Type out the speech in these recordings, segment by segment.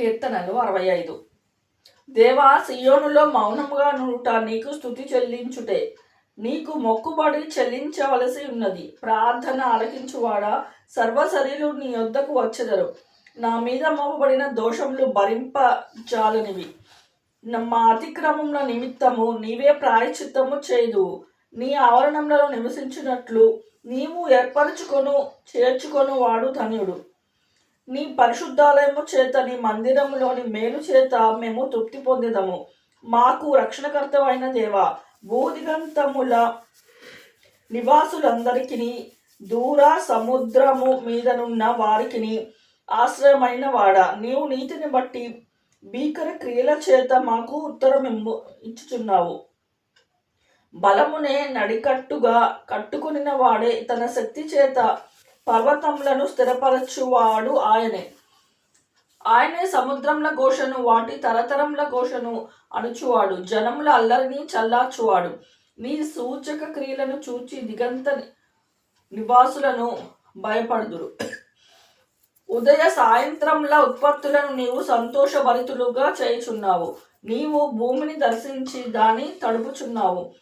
కీర్తనలు అరవై ఐదు దేవా సియోనులో మౌనముగా నుట నీకు స్థుతి చెల్లించుటే నీకు మొక్కుబడి చెల్లించవలసి ఉన్నది. ప్రార్థన ఆలకించువాడా? సర్వశరీలు నీ యొద్దకు వచ్చెదరు. నా మీద మోపబడిన దోషములు భరింపజాలనివి. న- మా అతిక్రమముల నిమిత్తము నీవే ప్రాయచిత్తము చేయదు నీ ఆవరణములలో నివసించినట్లు నీవు ఏర్పరచుకొను చేర్చుకొను వాడు ధన్యుడు. నీ పరిశుద్ధాలయము చేత నీ మందిరములోని మేలు చేత మేము తృప్తి పొందేదము. మాకు రక్షణకర్తమైన దేవ భూదిగంతముల నివాసులందరికీ దూర సముద్రము మీదనున్న వారికిని ఆశ్రయమైన వాడ. నీవు నీతిని బట్టి భీకర క్రియల చేత మాకు ఉత్తరం ఇచ్చుచున్నావు. బలమునే నడికట్టుగా కట్టుకునిన వాడే తన శక్తి చేత పర్వతములను స్థిరపరచువాడు ఆయనే. ఆయనే సముద్రముల ఘోషను వాటి తరతరముల ఘోషను అణుచువాడు. జనముల అల్లరిని చల్లార్చువాడు. నీ సూచక క్రియలను చూచి దిగంత నివాసులను భయపడుదురు. ఉదయ సాయంత్రంల ఉత్పత్తులను నీవు సంతోషభరితులుగా చేయుచున్నావు. నీవు భూమిని దర్శించి దాని తడుపుచున్నావు.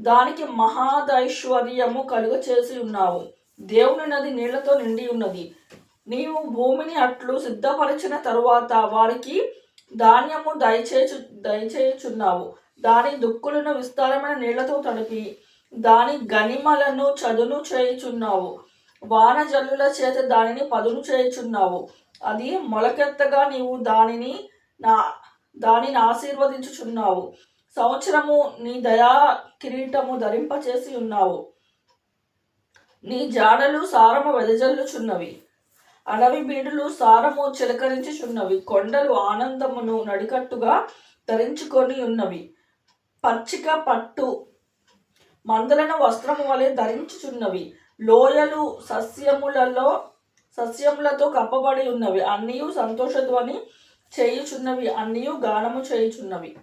దానికి మహాదైశ్వర్యము కలుగ చేసి ఉన్నావు. దేవుని నది నీళ్ళతో నిండి ఉన్నది. నీవు భూమిని అట్లు సిద్ధపరిచిన తరువాత వారికి ధాన్యము దయచేచు దయచేయుచున్నావు. దాని దుక్కులను విస్తారమైన నీళ్ళతో తడిపి దాని గనిమలను చదును చేయుచున్నావు. వాన జల్లుల చేత దానిని పదును చేయుచున్నావు. అది మొలకెత్తగా నీవు దానిని నా దానిని ఆశీర్వదించుచున్నావు. సంవత్సరము నీ దయా కిరీటము ధరింపచేసి ఉన్నావు. నీ జాడలు సారము వెదజల్లుచున్నవి. అడవి బీడులు సారము చిలకరించుచున్నవి. కొండలు ఆనందమును నడికట్టుగా ధరించుకొని ఉన్నవి. పచ్చిక పట్టు మందలను వస్త్రము వలె ధరించుచున్నవి. లోయలు సస్యములలో సస్యములతో కప్పబడి ఉన్నవి. అన్నీ సంతోషధ్వని చేయుచున్నవి. అన్నీ గానము చేయుచున్నవి.